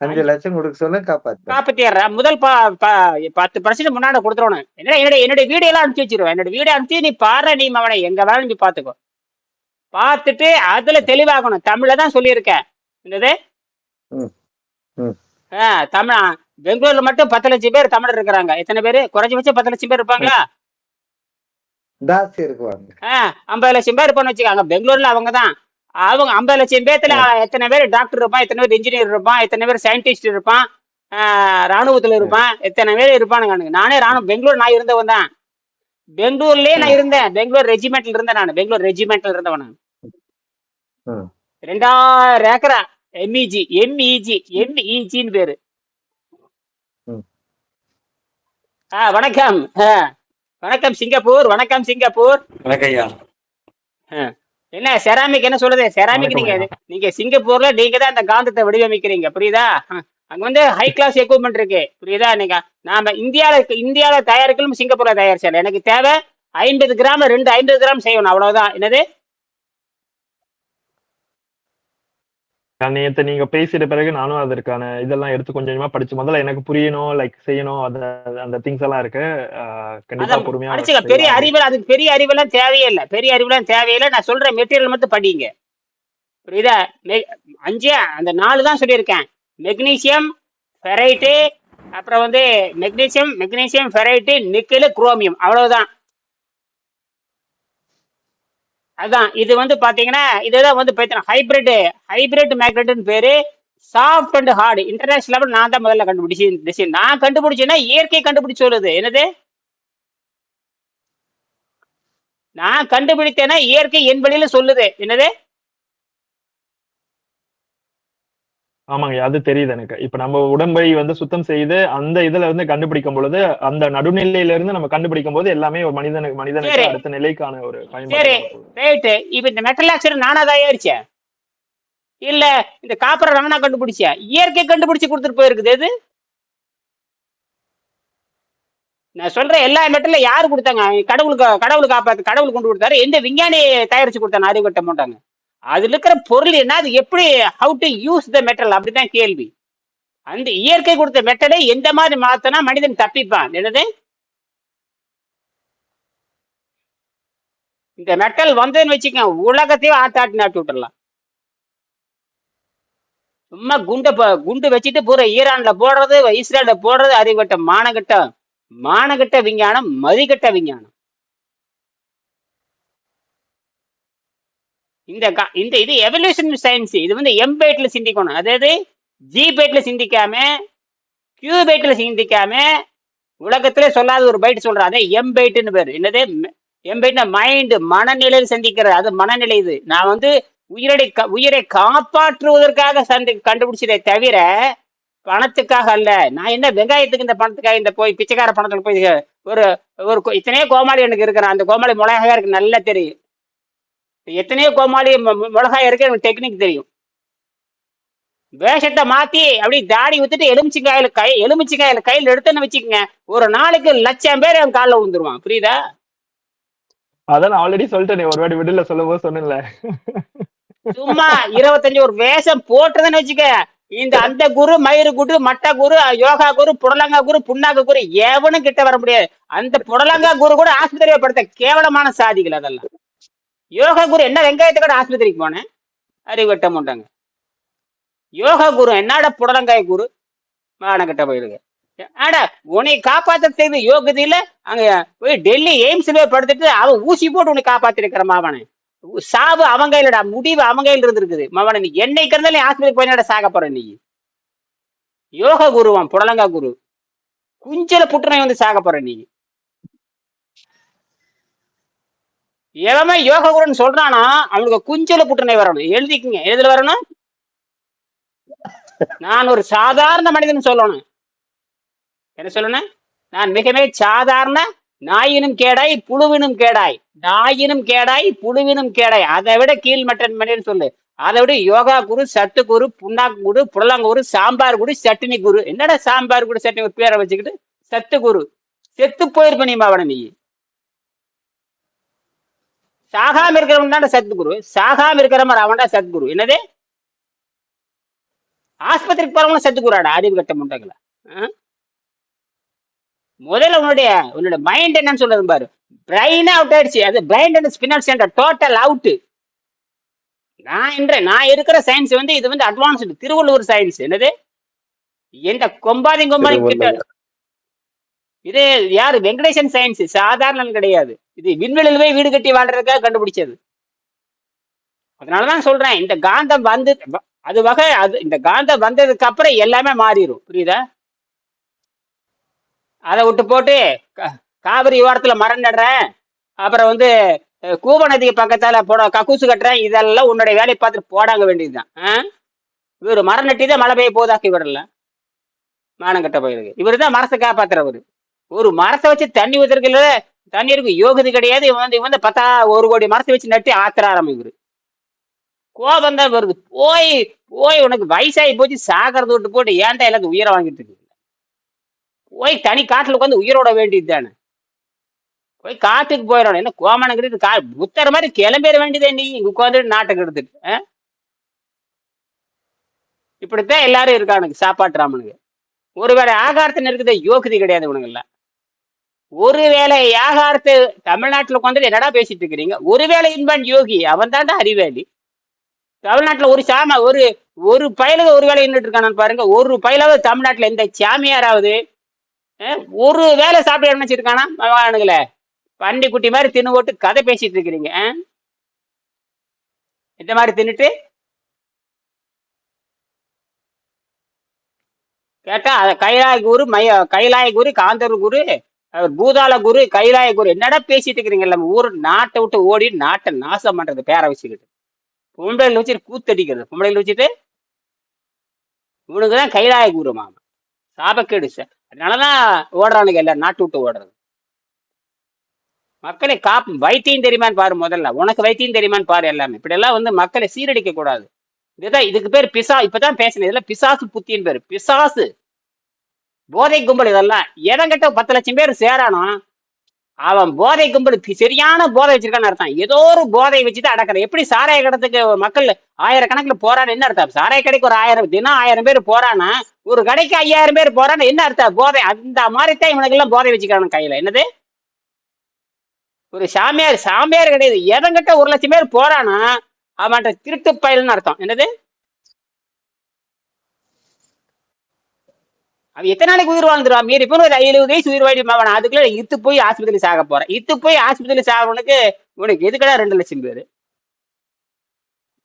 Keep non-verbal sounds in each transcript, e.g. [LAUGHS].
அஞ்சு லட்சம் கொடுக்க சொல்ல காப்பாத்து. காப்பாத்திடுறேன் முதல் ப ப- பத்து பர்சன்ட் முன்னாடி கொடுத்துருவணும் என்ன என்னுடைய என்னுடைய வீடியோ எல்லாம் அனுப்பிச்சு வச்சிருவேன் என்னோட வீடியோ அனுப்பிச்சு நீ பாரு நீ அவனை எங்க வேணாலும் நீ பாத்துக்கோ. பார்த்துட்டு அதுல தெளிவாகணும். தமிழ்ல தான் சொல்லியிருக்கேன் என்னது? தமிழ் பெங்களூர்ல மட்டும் பத்து லட்சம் பேர் தமிழர் இருக்கிறாங்க. எத்தனை பேர்? குறைஞ்சபட்சம் பத்து லட்சம் பேர் இருப்பாங்களா? ஜாஸ்தி இருக்குவாங்க. ஆ, ஐம்பது லட்சம் பேர் இருப்பான்னு வச்சுக்காங்க. பெங்களூர்ல அவங்க தான். அவங்க ஐம்பது லட்சம் பேர்த்துல எத்தனை பேர் டாக்டர் இருப்பான் எத்தனை பேர் இன்ஜினியர் இருப்பான் எத்தனை பேர் சயின்டிஸ்ட் இருப்பான் ராணுவத்துல இருப்பான் எத்தனை பேர் இருப்பானுங்க நானே ராணுவ பெங்களூர் நான் இருந்தவன் தான். பெங்களூர்லயே நான் இருந்தேன். பெங்களூர் ரெஜிமெண்ட்ல இருந்தேன் நான். பெங்களூர் ரெஜிமெண்ட்ல இருந்தவன் நான். ம். ரெண்டாயிரம் ஏக்கரா எம்இஜி எம்இஜி எம்இஜின்னு பேரு. ஆ. வணக்கம். வணக்கம் சிங்கப்பூர் வணக்கம் சிங்கப்பூர். வணக்கய்யா என்ன செராமிக் என்ன சொல்லுது செராமிக் நீங்க நீங்க சிங்கப்பூர்ல நீங்க தான் அந்த காந்தத்தை வடிவமைக்கிறீங்க புரியுதா? அங்க வந்து ஹை கிளாஸ் எக்யூப்மெண்ட் இருக்கு புரியுதா? நீங்க நாம இந்தியால இந்தியால தயாரிக்கலும் சிங்கப்பூர்ல தயாரிச்சால எனக்கு தேவை ஐம்பது கிராம் ரெண்டு ஐம்பது கிராம் செய்யணும் அவ்வளவுதான். என்னது? நேத்து நீங்க பேசிட்ட பிறகு நானும் அதற்கான இதெல்லாம் எடுத்து கொஞ்சம் கொஞ்சமா படிச்சு முதல்ல எனக்கு புரியணும் லைக் செய்யணும் அந்த அந்த திங்ஸ் எல்லாம் இருக்கு. கண்டிப்பா பொறுமையா பெரிய. அறிவு அதுக்கு பெரிய அறிவெல்லாம் தேவையே இல்லை பெரிய அறிவெல்லாம் தேவையில்லை. நான் சொல்ற மெட்டீரியல் மட்டும் படிங்க. புரியுதா? அஞ்சு அந்த நாலு தான் சொல்லியிருக்கேன். மெக்னீசியம் ஃபெரைட்டு அப்புறம் வந்து magnesium magnesium ferrite nickel chromium அவ்வளவுதான். அதான் இது வந்து பாத்தீங்கன்னா இதுதான் வந்து ஹைபிரிட் ஹைபிரிட் மேக்னெட்னு பேரு soft and hard international level நான் தான் முதல்ல கண்டுபிடிச்சி டிசைன் நான் கண்டுபிடிச்சேன்னா இயற்கை கண்டுபிடிச்சு சொல்லுது. என்னது? நான் கண்டுபிடித்தேன்னா இயற்கை என் வழியில சொல்லுது. என்னது? ஆமாங்க அது தெரியுது எனக்கு. இப்ப நம்ம உடம்பை வந்து சுத்தம் செய்து அந்த இதுல இருந்து கண்டுபிடிக்கும் பொழுது அந்த நடுநிலையில இருந்து நம்ம கண்டுபிடிக்கும் போது எல்லாமே ஒரு மனிதனுக்கு மனிதனுக்கு. அடுத்த நிலைக்கான ஒரு சரி. ரைட்டு இப்ப இந்த மெட்டல் ஆக்சைடு நானா தயாரிச்சேன் இல்ல இந்த காப்பரை நானா கண்டுபிடிச்சேன் இயற்கை கண்டுபிடிச்சு கொடுத்துட்டு போயிருக்குது எது? நான் சொல்ற எல்லா மெட்டல்ல யாரு கொடுத்தாங்க? கடவுளுக்கு கடவுள் காப்பாத்து கடவுள் கொண்டு கொடுத்தாரு. எந்த விஞ்ஞானி தயாரிச்சு கொடுத்தாங்க அறிவு கட்ட மாட்டாங்க அதுல இருக்கிற பொருள் என்ன? அது எப்படி how to use the metal அப்படிதான் கேள்வி. அந்த இயற்கை கொடுத்த மெட்டலை எந்த மாதிரி மாத்தனா மனிதன் தப்பிப்பான்? என்னது? இந்த மெட்டல் வந்ததுன்னு வச்சுக்கோங்க உலகத்தையும் ஆத்தாட்டி நாட்டி விட்டுறலாம் சும்மா குண்டை ப- குண்டு வச்சுட்டு பூரா ஈரான்ல போடுறது இஸ்ரேல போடுறது அறிவட்ட மானகட்ட மானகட்ட விஞ்ஞானம் மதிகட்ட விஞ்ஞானம். இந்த கா- இந்த இது எவல்யூஷன் சயின்ஸ் இது வந்து எம்பேட்ல சிந்திக்கணும். அதாவது ஜிபேட்ல சிந்திக்காம கியூபேட்ல சிந்திக்காம உலகத்திலே சொல்லாத ஒரு பைட் சொல்றேன். அதே எம் பேர். என்னது? எம்பைட்னா மைண்டு மனநிலையில் சந்திக்கிறது. அது மனநிலை இது. நான் வந்து உயிரை உயிரை காப்பாற்றுவதற்காக சந்தி கண்டுபிடிச்சதே தவிர பணத்துக்காக அல்ல. நான் என்ன வெங்காயத்துக்கு இந்த பணத்துக்காக இந்த போய் பிச்சைக்கார பணத்துக்கு போய் ஒரு ஒரு இத்தனையே கோமாளி எனக்கு இருக்கிறான். அந்த கோமாளி மிளகாயா இருக்கு நல்லா தெரியும். எத்தனையோ கோமாளி மிளகாய் இருக்கு எனக்கு டெக்னிக் தெரியும். வேஷத்தை மாத்தி அப்படி தாடி ஊத்திட்டு எலுமிச்சங்காயில கை எலுமிச்சங்காயில கையில எடுத்தேன்னு வச்சுக்கோங்க. ஒரு நாளைக்கு லட்சம் பேர் என் காலில் விழுந்துருவான் புரியுதா? அதான் ஆல்ரெடி சொல்லிட்டேனே ஒரு வாட்டி விடுல சொல்லும் போது சொன்னேன்ல. சும்மா இருபத்தஞ்சு ஒரு வேஷம் போட்டுறதுன்னு வச்சுக்க. இந்த அந்த குரு மயிறு குரு மட்ட குரு யோகா குரு புடலங்கா குரு புண்ணாக்கு குரு எவனும் கிட்ட வர முடியாது. அந்த புடலங்கா குரு கூட ஆஸ்பத்திரியை படுத்த கேவலமான சாதிகள் அதெல்லாம். யோகா குரு என்ன வெங்காயத்தை கூட ஆஸ்பத்திரிக்கு போனேன். அறிவட்ட மாட்டாங்க. யோகா குரு என்னடா புடலங்காய் குரு? மானக்கிட்ட போயிடுங்க ஆடா உன்னை காப்பாற்ற செய்த யோகதியில அங்க போய் டெல்லி எய்ம்ஸ்ல படுத்துட்டு அவன் ஊசி போட்டு உன்னை காப்பாத்திருக்கிற மாவனை. சாவு அவன் கையிலடா முடிவு அவன் கையில இருந்திருக்குது. மவன நீ என்னைக்கு இருந்தாலும் ஆஸ்பத்திரி போய் என்னடா சாக போற நீ? யோகா குருவான் புடலங்கா குரு. குஞ்சல புற்றுநோய் வந்து சாக போற நீ. எவமே யோக குருன்னு சொல்றானா அவனுக்கு குஞ்சல புற்றுநோய் வரணும். எழுதிக்குங்க. எதுல வரணும்? நான் ஒரு சாதாரண மனிதன் சொல்லணும். என்ன சொல்லணும்? நான் மிகவே சாதாரண நாயினும் கேடாய் புழுவினும் கேடாய். நாயினும் கேடாய் புழுவினும் கேடாய். அதை விட கீழ்மட்டன் மனிதன் சொல்லு. அதை விட யோகா குரு சத்து குரு புண்ணாக்கு குரு புடலாங்குரு சாம்பார் குரு சட்னி குரு. என்னடா சாம்பார் குரு சட்னி ஒரு பேரை வச்சுக்கிட்டு? சத்து குரு. செத்து போயிருப்ப நீ மாவன நீ. சாகாம இருக்கிறவன் தான் சத்குரு. சாகாம இருக்கிறவன் அவன்டா சத்குரு. என்னது? ஆஸ்பத்திரிக்கு போறவங்களும் சத்துக்குறாடா அறிவு கட்ட முட்டைகளை முதல்ல உன்னுடைய உன்னுடைய மைண்ட் என்னன்னு சொல்றது பாரு. பிரெயின் அவுட் ஆயிடுச்சு. அது brain and spinal centre total out நான் என்ற நான் இருக்கிற சயின்ஸ் வந்து இது வந்து அட்வான்ஸ்டு திருவள்ளுவர் சயின்ஸ் என்னது? எந்த கொம்பாதி கொம்பாதி கிட்ட இது யாரு? வெங்கடேசன் சயின்ஸ் சாதாரணம் கிடையாது. இது விண்வெளியில் போய் வீடு கட்டி வாழ்றதுக்காக கண்டுபிடிச்சது. அதனாலதான் சொல்றேன் இந்த காந்தம் வந்து அது வகை அது இந்த காந்தம் வந்ததுக்கு அப்புறம் எல்லாமே மாறிடும் புரியுதா? அதை விட்டு போட்டு கா- காவிரி ஓரத்துல மரம் நடுறேன் அப்புறம் வந்து கூவ நதிக்கு பக்கத்தால போட கக்கூசு கட்டுறேன் இதெல்லாம் உன்னுடைய வேலையை பார்த்துட்டு போடாங்க வேண்டியதுதான். ஆ? இவர் மரம் நட்டி தான் மழை பெய்ய போதாக்கி விடல. மானம் கட்ட போயிருக்கு. இவர் தான் மரத்தை காப்பாத்துறவர். ஒரு மரத்தை வச்சு தண்ணி ஊத்துறதுல தண்ணீருக்கு யோகது கிடையாது. இவன் வந்து இவன் வந்து பத்தா ஒரு கோடி மரத்தை வச்சு நட்டி ஆத்திர ஆரம்பிக்கிறது கோபம் தான் வருது. போய் போய் உனக்கு வயசாகி போச்சு. சாகிறது விட்டு போட்டு ஏன்டா எனக்கு உயிரை வாங்கிட்டு இருக்கு போய் தனி காட்டுல உட்காந்து உயிரோட வேண்டியது தானே? போய் காட்டுக்கு போயிடணும். என்ன கோமனங்கிறது கா புத்தர மாதிரி கிளம்பிட வேண்டியதே நீ. இங்க உட்காந்து நாட்டுக்கு எடுத்துட்டு ஆ? இப்படித்தான் எல்லாரும் இருக்கானுங்க சாப்பாட்டு ராமனுங்க. ஒருவேளை ஆகாரத்தின் இருக்குது யோகதி கிடையாது உனங்கெல்லாம் ஒருவேளை யாகார்த்து தமிழ்நாட்டுல உட்காந்து என்னடா பேசிட்டு இருக்கிறீங்க ஒருவேளை இன்பன் யோகி அவன் தான்டா அறிவாளி தமிழ்நாட்டுல ஒரு சாம ஒரு ஒரு பயலுக ஒரு வேலை நின்றுட்டு இருக்கானு பாருங்க. ஒரு பயலாவது தமிழ்நாட்டுல எந்த சாமியாராவது ஒரு வேலை சாப்பிட நினைச்சிருக்கானா? மகானுங்களே பண்டி குட்டி மாதிரி தின்னு போட்டு கதை பேசிட்டு இருக்கிறீங்க இந்த மாதிரி தின்னுட்டு? கேட்டா கைலாய குரு மைய கைலாய குரு காந்தர் குரு அவர் பூதாள குரு கைலாய குரு என்னடா பேசிட்டு இருக்கிறீங்க நம்ம ஊர் நாட்டை விட்டு ஓடி நாட்டை நாசம் பண்றது பேரை வச்சுக்கிட்டு. பொம்பளையில் வச்சுட்டு கூத்தடிக்கிறது. பொம்பளையில் வச்சுட்டு இவனுக்கு தான் கைலாய குரு மாமா. சாபக்கேடு சார். அதனாலதான் ஓடுறானுங்க எல்லாம் நாட்டு விட்டு ஓடுறது. மக்களை காப்பு வைத்தியம் தெரியுமான்னு பாரு முதல்ல. உனக்கு வைத்தியம் தெரியுமான்னு பாரு எல்லாமே. இப்படி எல்லாம் வந்து மக்களை சீரடிக்க கூடாது இதுதான் இதுக்கு பேர் பிசா இப்பதான் பேசினேன். இதெல்லாம் பிசாசு புத்தின்னு பேரு. பிசாசு. போதை கும்பல் இதெல்லாம். எதங்கிட்ட பத்து லட்சம் பேர் சேரானோ அவன் போதை கும்பல் சரியான போதை வச்சிருக்கான்னு அர்த்தம். ஏதோ ஒரு போதை வச்சுட்டு அடக்கிற எப்படி சாராய கடத்துக்கு மக்கள் ஆயிரக்கணக்கில் போறான்னு என்ன அர்த்தம்? சாராய கடைக்கு ஒரு ஆயிரம் தினம் ஆயிரம் பேர் போறானா ஒரு கடைக்கு ஐயாயிரம் பேர் போறான்னு என்ன அர்த்தம்? போதை அந்த மாதிரி தான் இவனுக்கெல்லாம் போதை வச்சுக்கிறானு கையில. என்னது? ஒரு சாமியார் சாமியார் கிடையாது. இடம் கட்ட ஒரு லட்சம் பேர் போறானா அவன்கிட்ட திருட்டு பயல்னு அர்த்தம். என்னது? அவன் எத்தனை நாளைக்கு உயிர் வாழ்ந்துருவான் மீறி போய் ஒரு எழுபது வயசு உயிர் வாடி அவன் அதுக்குள்ள இத்து போய் ஆஸ்பத்திரி சாக போறேன். இத்து போய் ஆஸ்பத்திரி சாகவனுக்கு உனக்கு எதுக்கடா ரெண்டு லட்சம் பேரு?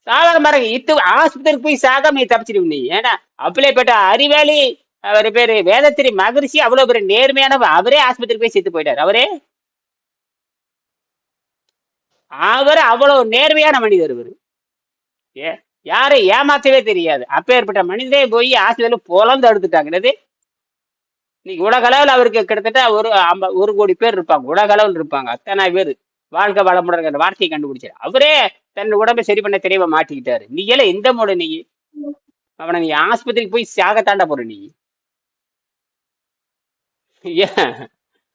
சாதாரண பாருங்க இத்து ஆஸ்பத்திரிக்கு போய் சாகாம நீ தப்பிச்சிருவ நீ. ஏன்னா அப்படியேப்பட்ட அறிவாளி அவர் பேரு வேதத்திரி மகரிஷி அவ்வளவு பெரிய நேர்மையானவர் அவரே ஆஸ்பத்திரிக்கு போய் செத்து போயிட்டார். அவரே? அவர் அவ்வளவு நேர்மையான மனிதர் இவர். ஏ யாரை ஏமாத்தவே தெரியாது. அப்பேற்பட்ட மனிதரே போய் ஆஸ்பத்திரியில் புலந்து எடுத்துட்டாங்கிறது இன்னைக்கு உலக அளவில் அவருக்கு கிட்டத்தட்ட ஒரு ஒரு கோடி பேர் இருப்பாங்க. உலக அளவில் இருப்பாங்க. அத்தனை பேர். வாழ்க்கை வளமுடன் வார்த்தையை கண்டுபிடிச்சாரு. அவரே தன் உடம்பை சரி பண்ண தெரியவ மாட்டிக்கிட்டாரு. நீ எல்லாம் எந்த மூட நீ? அவனை நீ ஆஸ்பத்திரிக்கு போய் சாகத்தாண்ட போற நீ.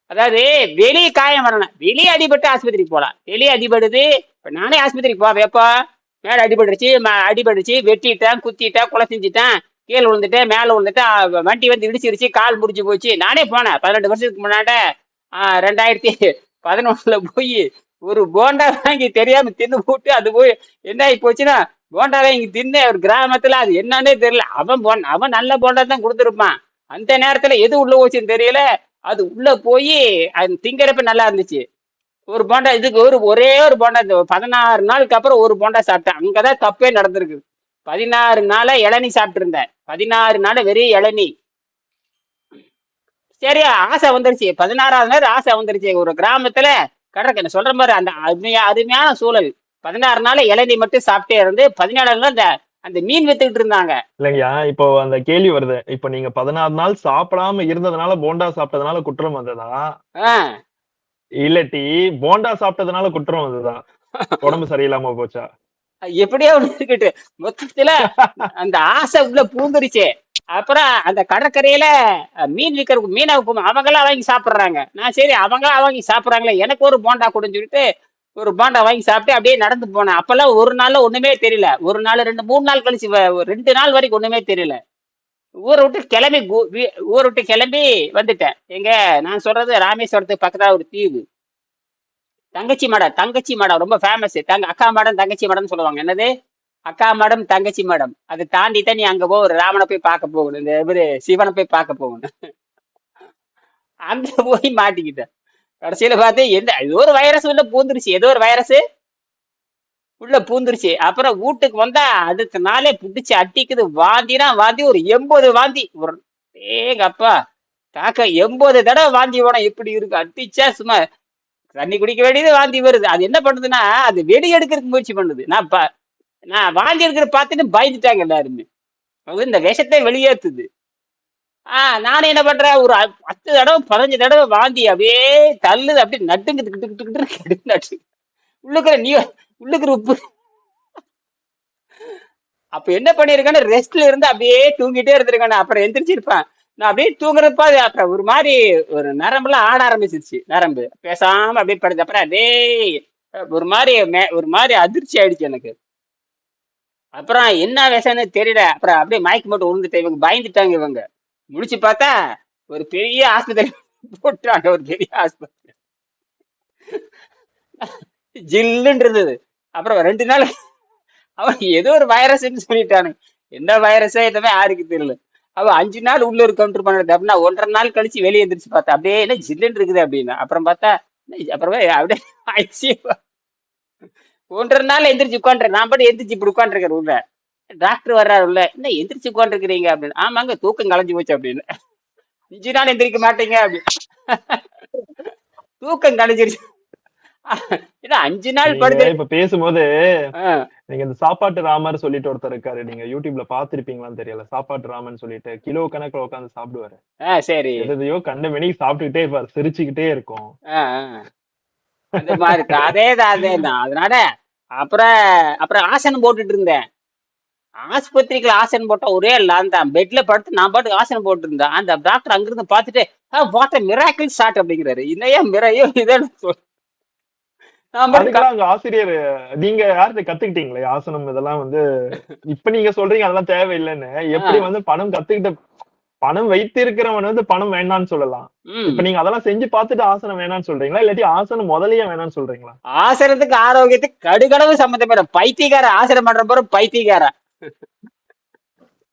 அதாவது வெளியே காயம் வரணும். வெளியே அடிபட்டு ஆஸ்பத்திரிக்கு போலாம். வெளியே அடிபடுது. இப்ப நானே ஆஸ்பத்திரிக்கு போவேன் எப்போ மேல அடிபட்டுருச்சு ம- அடிபட்டுச்சு வெட்டிட்டேன் குத்திட்டேன் கொலை செஞ்சுட்டேன். கீழே விழுந்துட்டு மேலே விழுந்துட்டு வண்டி வந்து இடிச்சிருச்சு கால் முடிச்சு போச்சு. நானே போனேன். பதினெட்டு வருஷத்துக்கு முன்னாட ரெண்டாயிரத்தி பதினொன்னுல போய் ஒரு போண்டா வாங்கி தெரியாம தின்னு போட்டு அது போய் என்ன ஆகி போச்சுன்னா போண்டா வாங்கி தின்னு ஒரு கிராமத்துல அது என்னன்னே தெரியல. அவன் போன் அவன் நல்ல போண்டா தான் கொடுத்துருப்பான். அந்த நேரத்துல எது உள்ள போச்சுன்னு தெரியல. அது உள்ள போய் அது திங்கிறப்ப நல்லா இருந்துச்சு. ஒரு போண்டா இதுக்கு ஒரு ஒரே ஒரு போண்டா இந்த பதினாறு நாளுக்கு அப்புறம் ஒரு போண்டா சாப்பிட்டேன். அங்கதான் தப்பே நடந்திருக்கு. பதினாறு நாளா இளநீ சாப்பிட்டு இருந்தேன் பதினாறு நாள் வெறும் இளநீ. சரி ஆசை வந்துருச்சு. பதினாறாவது நாள் ஆசை வந்துருச்சு. ஒரு கிராமத்துல கடற்கரை சொல்ற மாதிரி அந்த அருமையா அருமையான சூழல். பதினாறு நாள் இளநீ மட்டும் சாப்பிட்டே இருந்து பதினேழாவது நாள் அந்த அந்த மீன் வித்துக்கிட்டு இருந்தாங்க. இல்லைங்கய்யா இப்போ அந்த கேள்வி வருது. இப்போ நீங்க பதினாறு நாள் சாப்பிடாம இருந்ததுனால போண்டா சாப்பிட்டதுனால குற்றம் வந்ததா? இல்லாட்டி போண்டா சாப்பிட்டதுனால குற்றம் வந்ததா? [LAUGHS] உடம்பு சரியில்லாம போச்சா? எப்படியோ ஒண்ணு இருக்கட்டு மொத்தத்துல அந்த ஆசை உள்ள பூந்துருச்சு. அப்புறம் அந்த கடற்கரையில மீன் விற்கிற மீனை அவங்க எல்லாம் வாங்கி சாப்பிடுறாங்க. நான் சரி அவங்களா வாங்கி சாப்பிடுறாங்களே எனக்கு ஒரு போண்டா கொடுன்னு சொல்லிட்டு ஒரு போண்டா வாங்கி சாப்பிட்டு அப்படியே நடந்து போனேன். அப்பெல்லாம் ஒரு நாள்ல ஒண்ணுமே தெரியல. ஒரு நாள் ரெண்டு மூணு நாள் கழிச்சு ரெண்டு நாள் வரைக்கும் ஒண்ணுமே தெரியல. ஊரை விட்டு கிளம்பி ஊரை விட்டு கிளம்பி வந்துட்டேன். எங்க நான் சொல்றது ராமேஸ்வரத்துக்கு பக்கத்துல ஒரு தீவு. தங்கச்சி மேடம் தங்கச்சி மேடம் ரொம்ப ஃபேமஸ் தங்க அக்கா மேடம் தங்கச்சி மேடம்னு சொல்லுவாங்க. என்னது? அக்கா மேடம் தங்கச்சி மேடம். அது தாண்டி தான் நீ அங்க போ ஒரு ராமனை போய் பார்க்க போகணும். இந்த இவரு சிவனை போய் பார்க்க போகணும். அங்க போய் மாட்டிக்கிட்டேன் கடைசியில பார்த்து எந்த ஏதோ ஒரு வைரஸ் உள்ள பூந்துருச்சு. ஏதோ ஒரு வைரஸ் உள்ள பூந்துருச்சு. அப்புறம் வீட்டுக்கு வந்தா அடுத்த நாளே புடிச்சு அட்டிக்குது வாந்தினா வாந்தி ஒரு எண்பது வாந்தி. ஒரு ஏங்க அப்பா காக்க எண்பது தடவை வாந்தி போனா எப்படி இருக்கு. அட்டிச்சா சும்மா தண்ணி குடிக்க வேண்டியது வாந்தி வருது. அது என்ன பண்ணுதுன்னா அது வெடி எடுக்கிறதுக்கு முயற்சி பண்ணுது. நான் பா நான் வாந்தி எடுக்கிற பார்த்துட்டு பயந்துட்டாங்க எல்லாருமே. அது இந்த விஷத்தை வெளியேற்றுது ஆஹ் நானும் என்ன பண்றேன்? ஒரு பத்து தடவை பதினஞ்சு தடவை வாந்தி அப்படியே தள்ளுது. அப்படியே நட்டுங்க கிட்டு கிட்டு கிட்டு நட்டு. உள்ளுக்குற நீ உள்ளுக்குற உப்பு. அப்ப என்ன பண்ணிருக்கேன்னு ரெஸ்ட்ல இருந்து அப்படியே தூங்கிட்டே இருந்திருக்கானே. அப்புறம் எந்திரிச்சிருப்பேன். நான் அப்படியே தூங்குறப்ப அது அப்புறம் ஒரு மாதிரி ஒரு நரம்புலாம் ஆட ஆரம்பிச்சிருச்சு. நரம்பு. பேசாம அப்படியே படுத்த அப்புறம் அதே ஒரு மாதிரி மே- ஒரு மாதிரி அதிர்ச்சி ஆயிடுச்சு எனக்கு. அப்புறம் என்ன விஷயம்னு தெரியல. அப்புறம் அப்படியே மயக்கு மட்டும் விழுந்துட்டேன் இவங்க பயந்துட்டாங்க இவங்க. முடிச்சு பார்த்தா ஒரு பெரிய ஆஸ்பத்திரி போட்டாங்க. ஒரு பெரிய ஆஸ்பத்திரி. ஜில்லுன்னு இருந்தது. அப்புறம் ரெண்டு நாள் அவன் ஏதோ ஒரு வைரஸ்ன்னு சொல்லிட்டானுங்க. என்ன வைரஸே எதுவுமே யாருக்கு தெரியல. அவ அஞ்சு நாள் உள்ள ஒரு கவுண்டர் பண்ணுறது அப்படின்னா ஒன்றரை நாள் கழிச்சு வெளியே எந்திரிச்சு பார்த்தா அப்படியே என்ன ஜில்லுன்னு இருக்குது அப்படின்னா. அப்புறம் பார்த்தா அப்புறமே அப்படியே [LAUGHS] ஆயிடுச்சு. ஒன்றரை நாள் எந்திரிச்சு உட்காந்துரு நான் பாட்டு எந்திரிச்சு இப்படி உட்காந்துருக்கேன் உள்ள டாக்டர் வர்றாரு உள்ள என்ன எந்திரிச்சு உட்காந்துருக்கிறீங்க அப்படின்னு. ஆமாங்க தூக்கம் கலைஞ்சு போச்சு அப்படின்னு. அஞ்சு நாள் எந்திரிக்க மாட்டீங்க அப்படின்னு. தூக்கம் கலைஞ்சிருச்சு. அஞ்சு நாள் படுத்து இப்ப பேசும்போது நீங்க இந்த சாப்பாட்டு ராமர் சொல்லிட்டு ஒருத்தர் இருக்காரு. நீங்க யூடியூப்ல பாத்திருப்பீங்களான்னு தெரியல. சாப்பாட்டு ராமன் சொல்லிட்டு கிலோ கணக்குல உட்காந்து சாப்பிடுவாரு. சரி. எதையோ கண்ட மணி சாப்பிட்டுக்கிட்டே இருப்பாரு. சிரிச்சுக்கிட்டே இருக்கும். அந்த மாதிரி இருக்கு. அதேதான் அதேதான் அதனால அப்புறம் அப்புறம் ஆசனம் போட்டுட்டு இருந்தேன். ஆஸ்பத்திரிக்குள்ள ஆசனம் போட்டா ஒரே லான் தான். பெட்ல படுத்து நான் பாட்டுக்கு ஆசனம் போட்டு இருந்தேன். அந்த டாக்டர் அங்கிருந்து பார்த்துட்டு வாட் மிராக்கிள் ஷாட் அப்படிங்கிறாரு. இன்னையா மிரையோ இதான் சொல் நான் பாட்டுக்கு அதுக்கெல்லாம் அங்க ஆசிரியர் நீங்க யார்கிட்ட கத்துக்கிட்டீங்களே? ஆசனம் இதெல்லாம் வந்து இப்ப நீங்க சொல்றீங்க அதெல்லாம் தேவையில்லைன்னு. எப்படி வந்து பணம் கத்துக்கிட்ட பணம் வைத்திருக்கிறவன் வந்து பணம் வேண்டாம்னு சொல்லலாம். இப்ப நீங்க அதெல்லாம் செஞ்சு பார்த்துட்டு ஆசனம் வேணாம்னு சொல்றீங்களா? இல்லாட்டி ஆசனம் முதலையே வேணாம்னு சொல்றீங்களா? ஆசனத்துக்கு ஆரோக்கியத்துக்கு கடுகளவு சம்மந்தப்பட்ட பைத்தியக்கார ஆசனம் பண்ற போற பைத்தியக்கார அப்பா.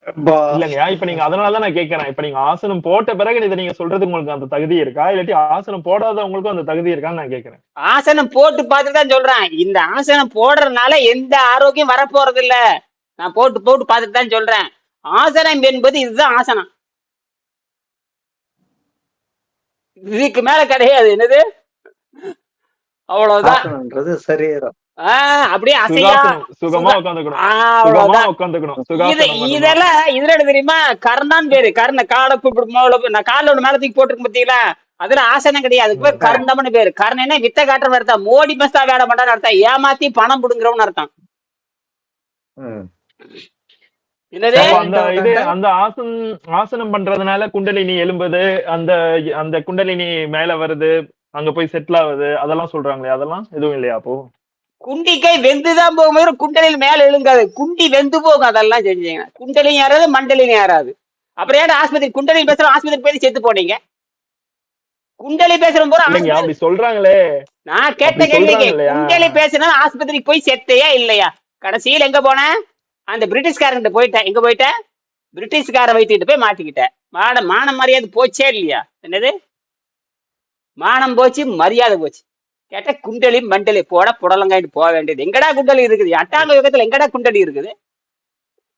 இல்லங்கய்யா இப்ப நீங்க அதனாலதான் நான் கேட்கறேன் இப்ப நீங்க ஆசனம் போட்ட பிறகு இதை நீங்க சொல்றது உங்களுக்கு அந்த தகுதி இருக்கா? இல்லாட்டி ஆசனம் போடாதவங்களுக்கும் அந்த தகுதி இருக்கான்னு நான் கேட்கறேன் ஆசனம் போட்டு பார்த்து தான் சொல்றேன். இந்த ஆசனம் போடுறதுனால எந்த ஆரோக்கியம் வரப்போறது இல்ல நான் போட்டு போட்டு பார்த்துட்டு தான் சொல்றேன். ஆசனம் என்பது இதுதான் ஆசனம். இதுக்கு மேல கிடையாது. என்னது? அவ்வளவுதான். ஆஹ் அப்படியே அசையா. சுகமா. இதெல்லாம் இதுல என்ன தெரியுமா? கர்ணான்னு பேரு. கர்ண காலை போய்- நான் காலில் ஒண்ணு மேல தூக்கி போட்டிருக்கேன் பாத்தீங்களா? அதுல ஆசனம் கிடையாது. அதுக்கு பேர் கர்ணம்னு பேரு. கர்ணன்னா வித்த காட்டுற அர்த்தம். மோடி மஸ்தா வேட மாட்டான்னு அர்த்தம். ஏமாத்தி பணம் புடுங்குறவன்னு அர்த்தம். அந்த இது அந்த ஆசனம் ஆசனம் பண்றதுனால குண்டலினி எழும்புது. அந்த அந்த குண்டலினி மேல வருது. அங்க போய் செட்டில் ஆகுது. அதெல்லாம் சொல்றாங்களே அதெல்லாம் எதுவும் இல்லையா அப்போ? குண்டிக்கை வெந்துதான் போகும்போது குண்டலில் மேல எழுங்காது. குண்டி வெந்து போகும் அதெல்லாம் செஞ்சீங்க குண்டலியும் யாராவது மண்டலியும் யாராது அப்புறம் ஏன் ஆஸ்பத்திரி குண்டலி பேசுற ஆஸ்பத்திரி போய் செத்து போனீங்க? குண்டலி பேசுற போற அப்படி சொல்றாங்களே. நான் கேட்ட கேள்விக்கு? குண்டலி பேசினா ஆஸ்பத்திரிக்கு போய் செத்தையா இல்லையா? கடைசியில் எங்க போனேன் அந்த பிரிட்டிஷ்காரங்கிட்ட போயிட்டேன் எங்க போயிட்டேன் பிரிட்டிஷ்கார வைத்துக்கிட்டு போய் மாட்டிக்கிட்டேன் மான மான மரியாதை போச்சே இல்லையா? என்னது? மானம் போச்சு மரியாதை போச்சு. கேட்டா குண்டலி மண்டலி போட புடலங்காயிட்டு போக வேண்டியது. எங்கடா குண்டலி இருக்குது? அட்டாங்க யுகத்துல எங்கடா குண்டலி இருக்குது?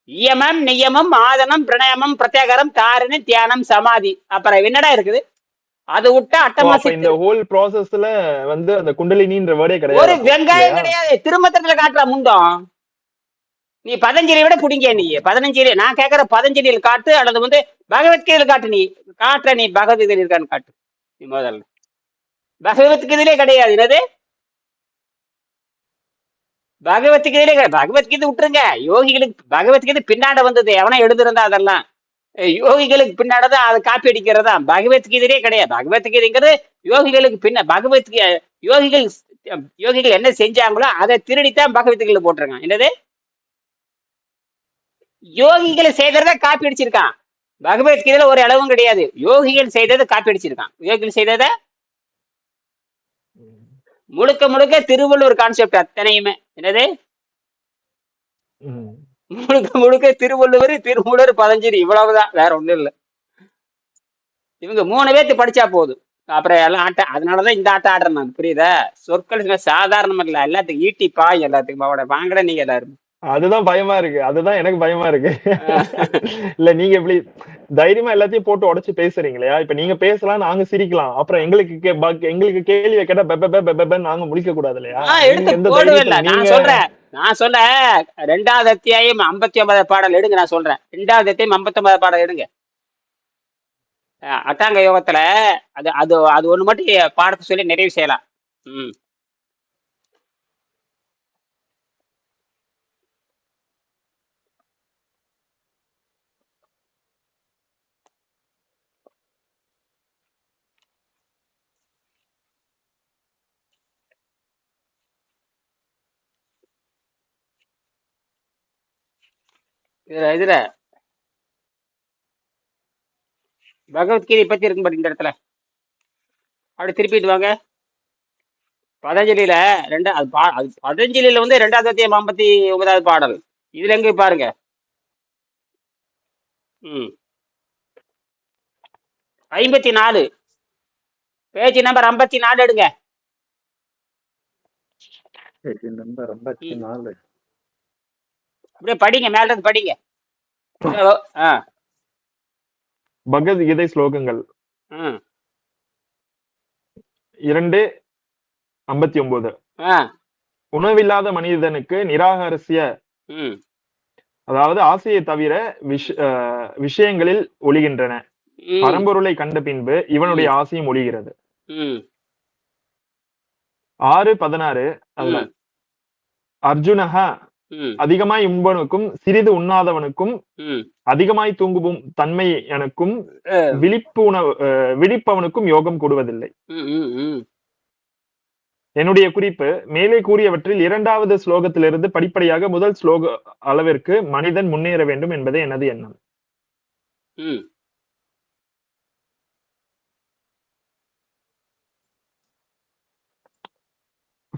இயமம் நியமம் ஆதனம் பிரணயமம் பிரத்யேகரம் தாரணி தியானம் சமாதி. அப்புறம் என்னடா இருக்குது? அது விட்டா ஓ, அட்டமா அப்ப இந்த ஹோல் ப்ராசஸ்ல வந்து அந்த குண்டலினின்ற வேர்டே ஒரு கிடையாது வெங்காயம் கிடையாது. திருமத்திரத்துல காட்டுற முண்டம். நீ பதஞ்சலி விட புடிங்க நீ. பதஞ்சலி நான் கேக்குற பதஞ்சலியில் காட்டு அல்லது வந்து பகவத்கீதையில் காட்டு நீ. காட்டுற நீ பகவத்கீதையில் இருக்கான்னு காட்டு. நீ முதல்ல. பகவத்கீதையிலே கிடையாது. என்னது? பகவத்கீதையிலே கிடையாது. பகவத்கீதை விட்டுருங்க. யோகிகளுக்கு பகவத்கீதை பின்னாட வந்தது. எவனா எழுதிருந்தா அதெல்லாம். யோகிகளுக்கு பின்னாடதான் அதை காப்பி அடிக்கிறதா? பகவத்கீதையிலே கிடையாது. பகவத்கீதைங்கிறது யோகிகளுக்கு பின்ன பகவத் யோகிகள் யோகிகள் என்ன செஞ்சாங்களோ அதை திருடித்தான் பகவத்கீதையில போட்டிருக்கான். என்னது? யோகிகளை செய்தத காப்பி அடிச்சிருக்கான். பகவத்கீதையில ஒரு அளவும் கிடையாது. யோகிகள் செய்ததை காப்பி அடிச்சிருக்கான். யோகிகள் செய்ததை முழுக்க முழுக்க திருவள்ளுவர் கான்செப்ட் அத்தனையுமே. என்னது. முழுக்க முழுக்க திருவள்ளுவர் திருமூலர் பதஞ்சலி இவ்வளவுதான். வேற ஒண்ணும் இல்ல. இவங்க மூணு பேர்த்து படிச்சா போதும். அப்புறம் எல்லாம் ஆட்டம் அதனாலதான் இந்த ஆட்டம் ஆடுறேன் நான். புரியுதா? சொற்கள் சாதாரணமா இல்ல. எல்லாத்துக்கும் ஈட்டி பாய் எல்லாத்துக்கும். அவட வாங்கட நீங்க எல்லாரும். அதுதான் பயமா இருக்கு. அதுதான் எனக்கு பயமா இருக்கு. இல்ல நீங்க இப்படி தைரியமா எல்லாத்தையும் போட்டு உடைச்சு பேசுறீங்க இல்லையா இப்ப நீங்க பேசலாம் நாங்க சிரிக்கலாம். அப்புறம் எங்களுக்கு எங்களுக்கு கேள்வி கேட்டா பெப்ப பெப்ப நாங்க முடிக்க கூடாது இல்லையா நான் சொல்றேன். நான் சொல்ல ரெண்டாவது அத்தியாயம் ஐம்பத்தி ஒன்பது பாடல் எடுங்க நான் சொல்றேன். ரெண்டாவது அத்தியாயம் ஐம்பத்தி ஒன்பது பாடல் எடுங்க. அட்டாங்க யோகத்துல அது அது அது ஒண்ணு மட்டும் பாடத்தை சொல்லி நிறைவு செய்யலாம். ம். இதுல இதுல. பகவத்கீதை பத்தி இருக்கும் பாரு இந்த இடத்துல. அப்படி திருப்பிட்டு வாங்க. பதஞ்சலியில ரெண்டா அது பா அது பதஞ்சலியில வந்து ரெண்டாவது அத்தியாயம் ஐம்பத்தி ஒன்பதாவது பாடல். இதுல எங்க பாருங்க. ம். ஐம்பத்தி நாலு பேஜ் நம்பர் ஐம்பத்தி நாலு எடுங்க நம்பர் ஐம்பத்தி நாலு அப்படியே படிங்க மேல இருந்து படிங்க. பகவத்கீதை ஸ்லோகங்கள். இரண்டு ஐம்பத்தி ஒன்பது உணவில்லாத மனிதனுக்கு நிராகரசிய அதாவது ஆசையை தவிர விஷ விஷயங்களில் ஒளிகின்றன. ம். பரம்பொருளை கண்ட பின்பு இவனுடைய ஆசையும் ஒளிகிறது. ம். ஆறு பதினாறு அதுல. அர்ஜுனஹா அதிகமாய் உண்பவனுக்கும் சிறிது உண்ணாதவனுக்கும் அதிகமாய் தூங்குவும் தன்மை எனக்கும் விழிப்பு உணவு விழிப்பவனுக்கும் யோகம் கூடுவதில்லை. என்னுடைய குறிப்பு மேலே கூறியவற்றில் இரண்டாவது ஸ்லோகத்திலிருந்து படிப்படியாக முதல் ஸ்லோக அளவிற்கு மனிதன் முன்னேற வேண்டும் என்பதே எனது எண்ணம்.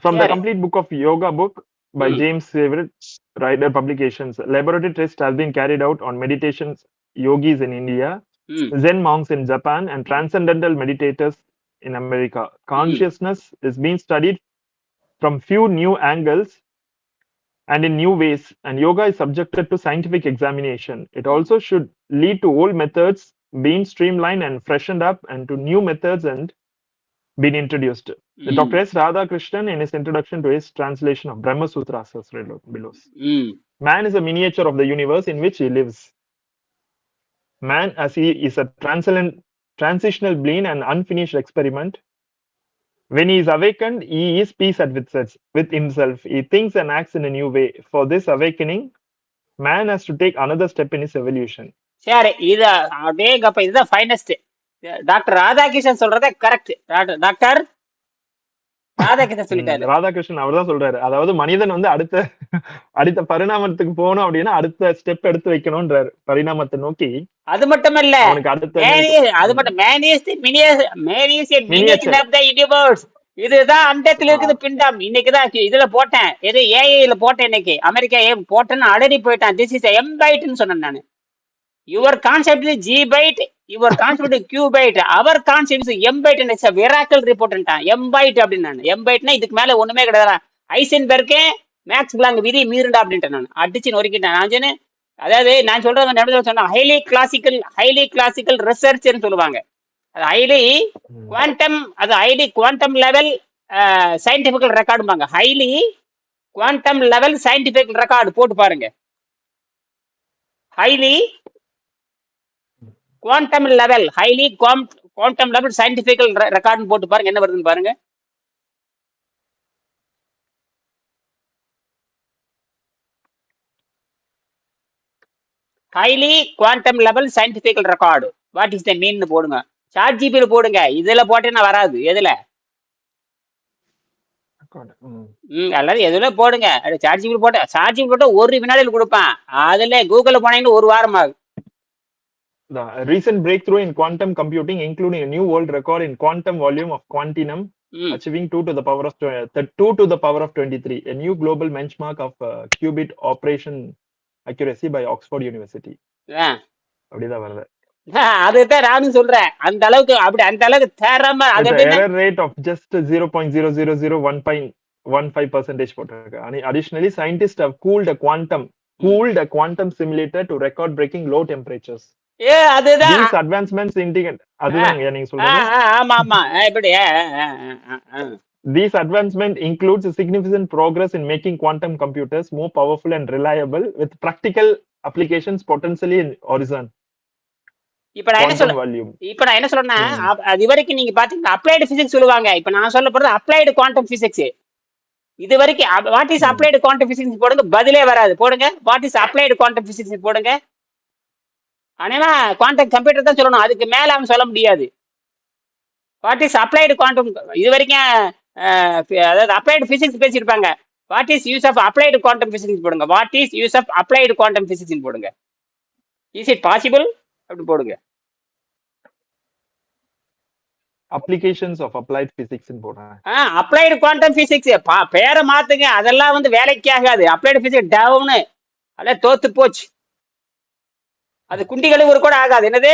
From the Sure. complete book of Yoga book by Hmm. James Severett, Rider Publications, laboratory tests have been carried out on meditations yogis in India, ம் Zen monks in Japan, and transcendental meditators in America. Consciousness is being studied from few new angles and in new ways, and yoga is subjected to scientific examination. It also should lead to old methods being streamlined and freshened up, and to new methods and being introduced. ம் Dr. S. Radhakrishnan, in his introduction to his translation of Brahma Sutras, as read below. ம் Man is a miniature of the universe in which he lives. Man, as he is a transcendent, transitional being and unfinished experiment. When he is awakened, he is peace at with, such- with himself. He thinks and acts in a new way. For this awakening, man has to take another step in his evolution. சரி இது அப்படியேங்கப்ப இதுதான் finest doctor Radhakrishnan சொல்றதே correct doctor Radhakrishnan சொல்லிட்டாரு. ராதாகிருஷ்ணன் அவர் தான் சொல்றாரு. அதாவது மனிதன் வந்து அடுத்த அடுத்த பரிணாமத்துக்கு போகணும் அப்படின்னா அடுத்த ஸ்டெப் எடுத்து வைக்கணும்ன்றாரு பரிணாமத்தை நோக்கி. அது மட்டும் இல்ல அவனுக்கு அடுத்த அது மட்டும் மேனியஸ் மினியஸ் மேனியஸ். மினியேச்சர் ஆஃப் த யூனிவர்ஸ் இதுதான் அண்டத்துல இருக்குது பிண்டம். இன்னைக்கு தான் இதுல போட்டேன். எது ஏஐல போட்டேன் இன்னைக்கு. அமெரிக்கா ஏ போட்டேன்னு அடடி போயிட்டான். திஸ் இஸ் எம்பைட்னு சொன்னேன் நான். Your concept G byte your concept Q byte our concept M byte it's விராக்கல் ரிப்போர்ட்ன்ட்டான் எம் பைட் அப்படின்னு நான். எம்பைட்னா இதுக்கு மேல ஒண்ணுமே கிடையாது ஐசன்பெர்க்கே மேக்ஸ் பிளாங் விதி மீறுண்டா அப்படின்ட்டு நான். அடிச்சு நொறுக்கிட்டேன். நான் சொன்னேன் அதாவது நான் சொல்றது சொன்னேன். சொன்னா ஹைலி கிளாசிக்கல் ஹைலி கிளாசிக்கல் ரிசர்ச்னு சொல்லுவாங்க. அது ஹைலி குவாண்டம் அது highly quantum level scientifical ரெக்கார்டும்பாங்க highly quantum level scientific record போட்டு பாருங்க. Highly quantum level highly quantum level scientifical ரெக்கார்டுன்னு போட்டு பாருங்க என்ன வருதுன்னு பாருங்க. Highly quantum level scientifical record what is the mean போடுங்க. சாட் ஜிபியில் போடுங்க. இதுல போட்டேன்னா வராது? எதுல? ம். எல்லாரும் எதுல போடுங்க? சார்ஜிபிள் போட்டு சார்ஜிபிள் போட்டு ஒரு வினாடியில் கொடுப்பான். அதுல கூகுள்ல போனீங்கன்னா ஒரு வாரம் ஆகும் The recent breakthrough in quantum computing, including a new world record in quantum volume of quantinum, ம் achieving 2 to the power of tw- th- 2 to the power of 23, a new global benchmark of uh, qubit operation accuracy by Oxford University. ஆ. அப்படிதான் வருது ஆ, [LAUGHS] அதுதான் நானும் சொல்றேன் அந்த அளவுக்கு அப்படி அந்த அளவுக்கு தேராம அது With an எப்படின்னா error rate of just 0.00015 percentage போட்டிருக்கு. Ani- Additionally, scientists have cooled a quantum cooled a quantum simulator to record breaking low temperatures. ஏ அதுதான். Advancements indicate அதுதான் நீங்க ஆ, ஆமா ஆமா. இப்படி. These advancement includes significant progress in making quantum computers more powerful and reliable with practical applications potentially in horizon. இப்ப நான் என்ன சொல்ல. இப்ப நான் என்ன சொல்றேன்னா அது வரைக்கும் நீங்க பாத்தீங்கன்னா அப்ளைடு பிசிக்ஸ் சொல்லுவாங்க. இப்ப நான் சொல்ல போறது அப்ளைடு குவாண்டம் பிசிக்ஸ் இது வரைக்கும் what is. Applied quantum physics போடுங்க? பதிலே வராது. போடுங்க. What is applied quantum physics போடுங்க. ஆனா குவாண்டம் கம்ப்யூட்டர் தான் சொல்லணும். அதுக்கு மேல அவன் சொல்ல முடியாது. வாட் இஸ் அப்ளைடு குவாண்டம் இது வரைக்கும் அதாவது அப்ளைடு பிசிக்ஸ் பேசியிருப்பாங்க. What is use of applied quantum physics போடுங்க. What is use of applied quantum physics போடுங்க. இஸ் இட் பாசிபிள் அப்படி போடுங்க. Of applied physics in போடுறேன். அப்ளைடு குவாண்டம் பிசிக்ஸ் பேரை மாத்துங்க. அதெல்லாம் வந்து வேலைக்கு ஆகாது. Applied physics down. அதெல்லாம் தோத்து போச்சு. அது குண்டி கழுவுற கூட ஆகாது. என்னது?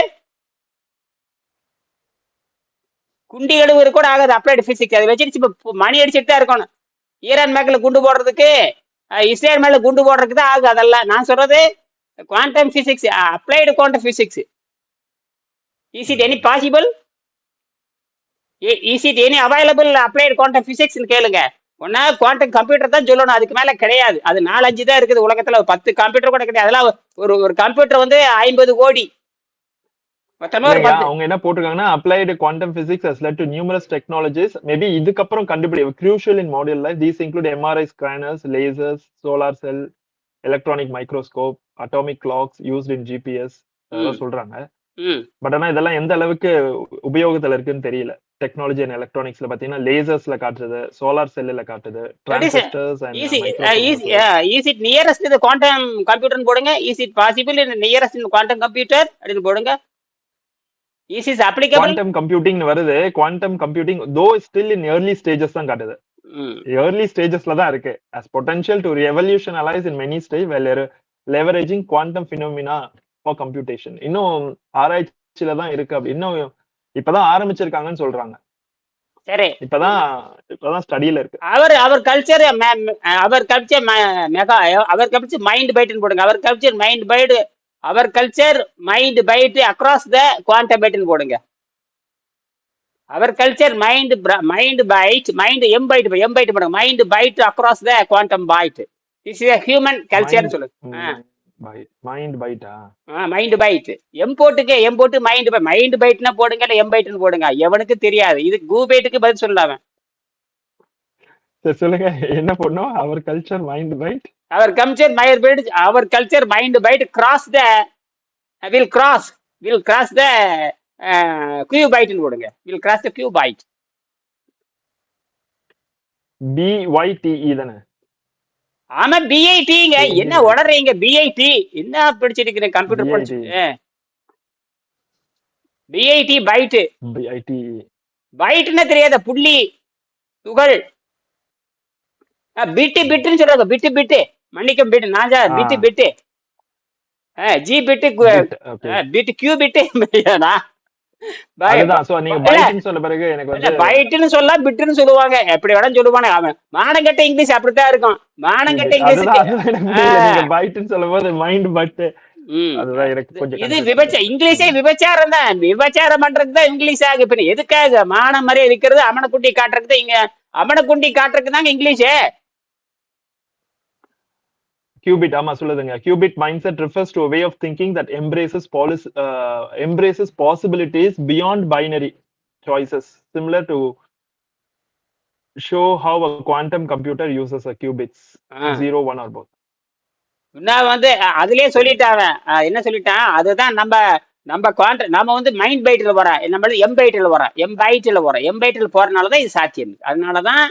குண்டி கழுவுற கூட ஆகாது. அப்ளைடு பிசிக்ஸ் அதை வச்சிருச்சு. இப்போ மணி அடிச்சுட்டு தான் இருக்கணும். ஈரான் மேக்கில் குண்டு போடுறதுக்கு இஸ்ரேல் மேல குண்டு போடுறதுக்கு தான் ஆகும் அதெல்லாம் நான் சொல்றது quantum physics applied quantum physics is it any possible is it any available applied quantum பிசிக்ஸ்னு கேளுங்க. ஒன்னா குவாண்டம் கம்ப்யூட்டர் தான் சொல்லணும் அதுக்கு மேல கிடையாது அது நாலஞ்சு தான் இருக்குது உலகத்துல பத்து கம்ப்யூட்டர் கூட கிடையாது அதெல்லாம் ஒரு ஒரு கம்ப்யூட்டர் வந்து ஐம்பது கோடி அவங்க என்ன போட்டிருக்காங்கன்னா applied quantum physics has led to numerous technologies maybe இதுக்கப்புறம் கண்டுபிடி crucial in modern life these include MRI scanners lasers solar cell electronic microscope atomic clocks used in GPS அதெல்லாம் ம். சொல்றாங்க பட் ஆனா இதெல்லாம் எந்த அளவுக்கு உபயோகத்துல இருக்குன்னு தெரியல. டெக்னாலஜி அண்ட் எலக்ட்ரானிக்ஸ்ல பாத்தீங்கன்னா லேசர்ஸ்ல காட்டுறது சோலார் செல்லுல காட்டுது டிரான்சிஸ்டர்ஸ் இட் நியரஸ்ட் இது குவாண்டம் கம்ப்யூட்டர்னு போடுங்க. Is it possible in nearest in quantum computer அப்படின்னு போடுங்க. Is is applicable quantum computing வருது. Quantum computing though still in early stages தான் காட்டுது. ஏர்லி ஸ்டேஜஸ்ல தான் இருக்கு. As potential to revolutionize in many stage while leveraging quantum phenomena for computation. இன்னும் ஆராய்ச்சியில தான் இருக்கு அப்படி. இன்னும் இப்பதான் ஆரம்பிச்சிருக்காங்கன்னு சொல்றாங்க. சரி. இப்பதான் இப்பதான் ஸ்டடியில இருக்கு. Our our culture our culture mega our culture mind பைட்னு போடுங்க. Our culture mind byte our culture mind byte across the quantum பைட்னு போடுங்க. Our culture mind mind byte mind M byte M byte போடுங்க. Mind byte across the quantum byte is human கல்ச்சர்னு சொல்லுங்க. ஆ. Mind பைட்டா mind byte M போட்டுக்க M போட்டு mind by mind பைட்னா போடுங்க இல்ல எம் பைட்னு போடுங்க? எவனுக்கு தெரியாது. இது கூபைட்டுக்கு பதில் சொல்லாம சரி சொல்லுங்க. என்ன பண்ணும் our culture mind byte our culture mind bite our culture mind bite cross the will cross will cross the uh, cubite னு போடுங்க. Will cross the cubite B Y T E தானே? ஆமா பிஐடிங்க. என்ன உடறீங்க பிஐடி என்ன படிச்சிருக்கிறேன் கம்ப்யூட்டர். படிச்சு? பிஐடி பைட் பிஐடி பைட்னா தெரியாத புள்ளி துகள்? பிட்டு பிட்டுன்னு சொல்றாங்க பிட்டு பிட்டு மன்னிக்கும் பிட்டு நான். Bit bit G bit bit Q பிட்டு பைட்னு சொன்ன பிறகு எனக்கு இல்ல வந்து பைட்டுன்னு சொல்லலாம் பிட்டுன்னு சொல்லுவாங்க. எப்படி வேணா சொல்லுவானே. அவன் மானங்கட்ட இங்கிலீஷ் அப்படித்தான் இருக்கும். மானங்கட்ட இங்கிலீஷ் பைட்னு சொல்லும்போது மைண்ட் பட் ம். அதுதான் எனக்கு கொஞ்சம் இது விபச்ச இங்கிலீஷே விபச்சாரம் தான். விபச்சாரம் பண்றதுக்கு தான் இங்கிலீஷ் ஆகு எதுக்காக மான மாதிரியே விக்கிறது அமனக்குட்டி காட்டுறதுக்கு இங்க அமனக்குண்டி காட்டுறதுக்கு தாங்க இங்கிலீஷே. Qubit ஆமா சொல்லுதுங்க qubit mindset refers to a way of thinking that embraces polis, uh, embraces possibilities beyond binary choices similar to show how a quantum computer uses a qubits ah. zero one or both நான் வந்து அ- அதுலயே. அஹ் என்ன சொல்லிட்டான் அதுதான் நம்ம நம்ம குவாண்ட நம்ம வந்து மைண்ட் பைட்டில் போறோம் நம்ம எம் பைட்டில் போறோம் எம் பைட்டில் போறோம் எம் பைட்டில் போறதுனால தான் இது சாத்தியம் அதனால தான்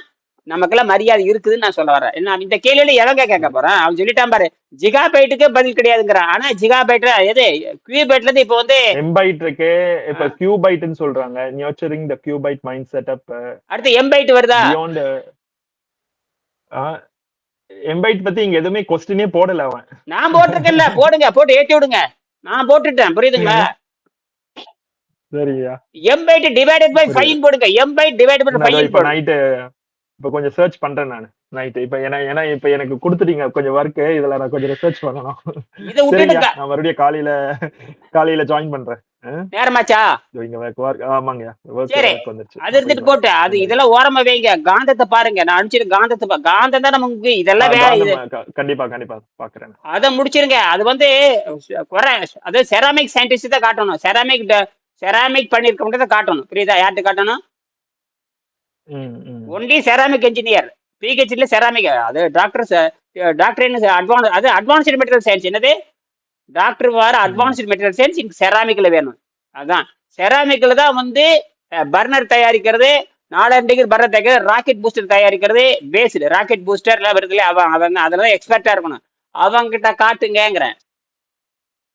நமக்கெல்லாம் மரியாதை இருக்குதுன்னு நான் சொல்ல வரேன் என்ன இந்த கேள்வியில எவங்க கேட்க போறான்? அவன் சொல்லிட்டான் பாரு ஜிகாபைட்டுக்கு பதில் கிடையாதுங்கிறான் ஆனா ஜிகாபைட்ல எது கியூபைட்ல இருந்து இப்போ வந்து எம்பைட் இருக்கு இப்ப கியூபைட்னு சொல்றாங்க. நியோச்சரிங் த கியூபைட் மைண்ட் செட்டப் அடுத்து எம்பைட் வருதா? எம்பைட் பத்தி இங்க எதுவுமே கொஸ்டினே போடல அவன். நான் போட்டிருக்கேன்ல போடுங்க போட்டு ஏத்தி விடுங்க. நான் போட்டுட்டேன் புரியுதுங்களா? சரியா எம்பைட் டிவைடட் பை ஃபைன் போடுங்க எம்பைட் டிவைடட் பை நான் ஃபைன் போடுங்க இப்ப கொஞ்சம் சர்ச் பண்றேன் நான். நைட் இப்ப ஏன்னா ஏன்னா இப்ப எனக்கு கொடுத்துட்டீங்க. கொஞ்சம் ஒர்க் இதுல நான் கொஞ்சம் ரிசர்ச் பண்ணணும். நான் மறுபடியும் காலையில காலையில ஜாயின் பண்றேன். நேரமாச்சா? ஆமாங்க அது இருந்துட்டு போட்டு அது இதெல்லாம் ஓரமா வைங்க. காந்தத்தை பாருங்க. நான் அனுப்பிச்சிட்டு காந்தத்தை காந்தம் தான் நமக்கு இதெல்லாம் கண்டிப்பா கண்டிப்பா. பாக்குறேன் அதை முடிச்சிருங்க. அது வந்து குறை. அது செராமிக் சயின்டிஸ்ட் தான் காட்டணும். செராமிக் செராமிக் பண்ணிருக்கவங்க தான் காட்டணும். புரியுதா? யார்கிட்ட காட்டணும். ஒன்லி செராமிக் இன்ஜினியர் பிஹெச்டில செராமிக் அது டாக்டர் டாக்டர் என்ன அட்வான்ஸ் அது அட்வான்ஸ்டு மெட்டீரியல் சயின்ஸ் என்னது? டாக்டர் வர அட்வான்ஸ்டு மெட்டீரியல் சயின்ஸ் இங்க செராமிக்ல வேணும். அதான். செராமிக்ல தான் வந்து பர்னர் தயாரிக்கிறது நாலாயிரம் டிகிரி பர்னர் தயாரிக்கிறது ராக்கெட் பூஸ்டர் தயாரிக்கிறது பேஸ்டு ராக்கெட் பூஸ்டர் எல்லாம் இருக்குல்ல அவன் அவன் அதெல்லாம் எக்ஸ்பர்ட்டா இருக்கணும். அவங்க கிட்ட காட்டுங்கிறேன்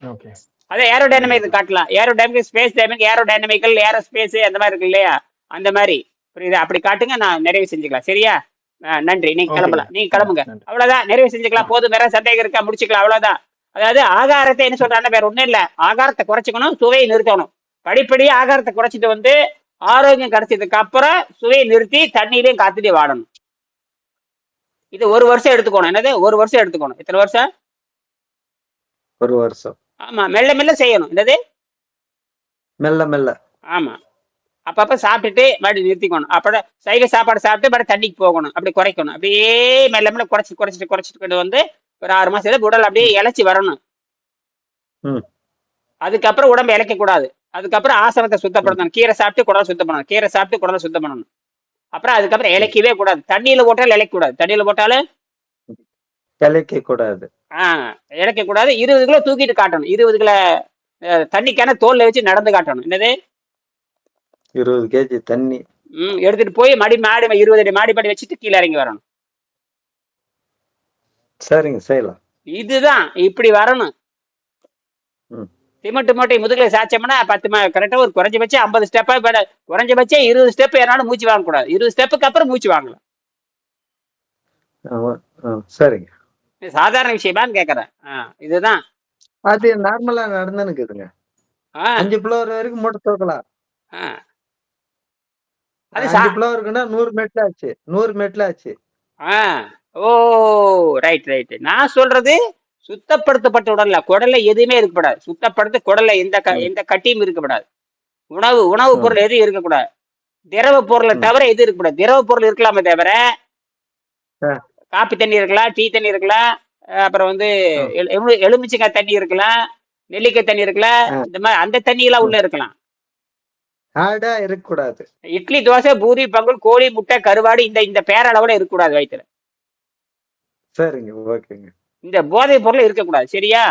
ஓகே. அதே ஏரோடைனமிக் காட்டலாம். Aerodynamic space டைமிக் aerodynamical aero space அந்த மாதிரி இருக்கு இல்லையா? அந்த மாதிரி. புரியுதா? அப்படி காட்டுங்க நான் நிறைவு செஞ்சுக்கலாம். சரியா? நன்றி. நீங்க. கிளம்பலாம். நீங்க கிளம்புங்க. அவ்வளவுதான். நிறைவு செஞ்சுக்கலாம். போதும். வேற சந்தேகம் இருக்கா? முடிச்சுக்கலாம். அவ்வளவுதான். அதாவது ஆகாரத்தை என்ன சொல்றாங்க வேற ஒண்ணும் இல்ல. ஆகாரத்தை குறைச்சிக்கணும் சுவையை நிறுத்தணும். படிப்படியா ஆகாரத்தை குறைச்சிட்டு வந்து ஆரோக்கியம் கிடைச்சதுக்கு அப்புறம் சுவையை நிறுத்தி தண்ணியிலையும் காத்துலையும் வாடணும். இது ஒரு வருஷம் எடுத்துக்கணும். என்னது? ஒரு வருஷம் எடுத்துக்கணும். எத்தனை வருஷம்? ஒரு வருஷம். ஆமா. மெல்ல மெல்ல செய்யணும். என்னது? மெல்ல மெல்ல. ஆமா. அப்பப்ப சாப்பிட்டுட்டு மறுபடியும் நிறுத்திக்கணும். அப்பட சைவ சாப்பாடு சாப்பிட்டு மறுபடியும் தண்ணிக்கு போகணும். அப்படி குறைக்கணும். அப்படியே மெல்ல மெல்ல குறைச்சி குறைச்சிட்டு குறைச்சிட்டு கொண்டு வந்து ஒரு ஆறு மாசத்துல உடல் அப்படியே இழைச்சி வரணும். அதுக்கப்புறம் உடம்பு இழைக்க கூடாது அதுக்கப்புறம் ஆசனத்தை சுத்தப்படுத்தணும். கீரை சாப்பிட்டு குடலை சுத்தம் பண்ணணும் கீரை சாப்பிட்டு குடலை சுத்தம் பண்ணணும் அப்புறம் அதுக்கப்புறம் இழைக்கவே கூடாது. தண்ணியில போட்டாலும் இழைக்க கூடாது தண்ணியில போட்டாலும் கிளைக்க கூடாது ஆஹ் இழைக்க கூடாது இருபது கிலோ தூக்கிட்டு காட்டணும். இருபது கிலோ தண்ணிக்கான தோல்ல வச்சு நடந்து காட்டணும். என்னது? இருபது கேஜி தண்ணி. ம் எடுத்துட்டு போய் மடி மாடி இருபது அடி மாடி படி வச்சுட்டு கீழே இறங்கி வரணும். சரிங்க செய்யலாம். இதுதான் இப்படி வரணும். சிமெண்ட் மூட்டை முதுகுல சாச்சோம்னா பத்து கரெக்டா ஒரு குறைஞ்சபட்சம் ஐம்பது ஸ்டெப்பா குறைஞ்சபட்சம் இருபது ஸ்டெப் ஏனாலும் மூச்சு வாங்கக்கூடாது. இருபது ஸ்டெப்புக்கு அப்புறம் மூச்சு வாங்கலாம். சரிங்க. சாதாரண விஷயமான்னு கேக்குறேன். ஆ, இதுதான். அது நார்மலா நடந்துனுக்குதுங்க ஆ, அஞ்சு ஃப்ளோர் வரைக்கும் மூட்டை தூக்கலாம். ஆ. அஞ்சு இருக்குன்னா நூறு மெட்ல ஆச்சு நூறு மெட்ல ஆச்சு ஆ ஓ ரைட் ரைட் நான் சொல்றது சுத்தப்படுத்தப்பட்ட உடல்ல குடல்ல எதுவுமே இருக்கக்கூடாது சுத்தப்படுத்த குடல்ல எந்த. எந்த கட்டியும் இருக்கக்கூடாது உணவு உணவு. பொருள் எதுவும் இருக்கக்கூடாது திரவ பொருளை. தவிர எதுவும் இருக்கக்கூடாது திரவ பொருள் இருக்கலாமே தவிர. காப்பி தண்ணி இருக்கலாம் டீ தண்ணி இருக்கலாம் அப்புறம் வந்து எலுமிச்சங்காய் தண்ணி இருக்கலாம் நெல்லிக்காய் தண்ணி இருக்கலாம். இந்த மாதிரி அந்த தண்ணி எல்லாம் உள்ள இருக்கலாம் ஹார்டா இருக்கக்கூடாது. இட்லி தோசை பூரி பொங்கல் கோழி முட்டை கருவாடு இந்த இந்த பேரளவுல இருக்கக்கூடாது வயிற்றுல சரிங்க ஓகேங்க. இந்த போதைப் பொருள் இருக்கக்கூடாது சரியா.